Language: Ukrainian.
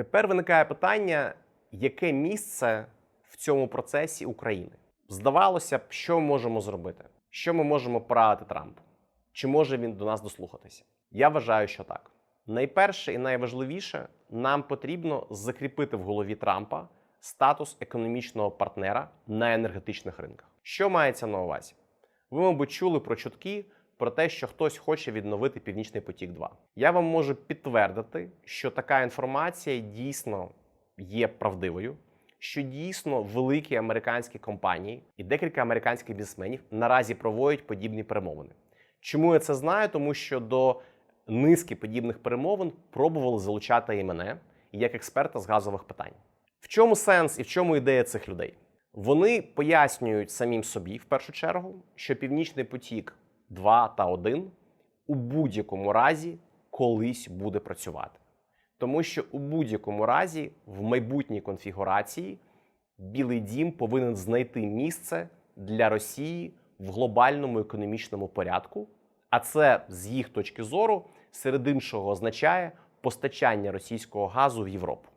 Тепер виникає питання, яке місце в цьому процесі України? Здавалося б, що ми можемо зробити? Що ми можемо порадити Трампу? Чи може він до нас дослухатися? Я вважаю, що так. Найперше і найважливіше, нам потрібно закріпити в голові Трампа статус економічного партнера на енергетичних ринках. Що мається на увазі? Ви, мабуть, чули про чутки про те, що хтось хоче відновити Північний потік 2 Я вам можу підтвердити, що така інформація дійсно є правдивою, що дійсно великі американські компанії і декілька американських бізнесменів наразі проводять подібні перемовини. Чому я це знаю? Тому що до низки подібних перемовин пробували залучати і мене як експерта з газових питань. В чому сенс і в чому ідея цих людей? Вони пояснюють самим собі в першу чергу, що Північний потік 2 та 1 у будь-якому разі колись буде працювати. Тому що у будь-якому разі в майбутній конфігурації Білий дім повинен знайти місце для Росії в глобальному економічному порядку. А це з їх точки зору серед іншого означає постачання російського газу в Європу.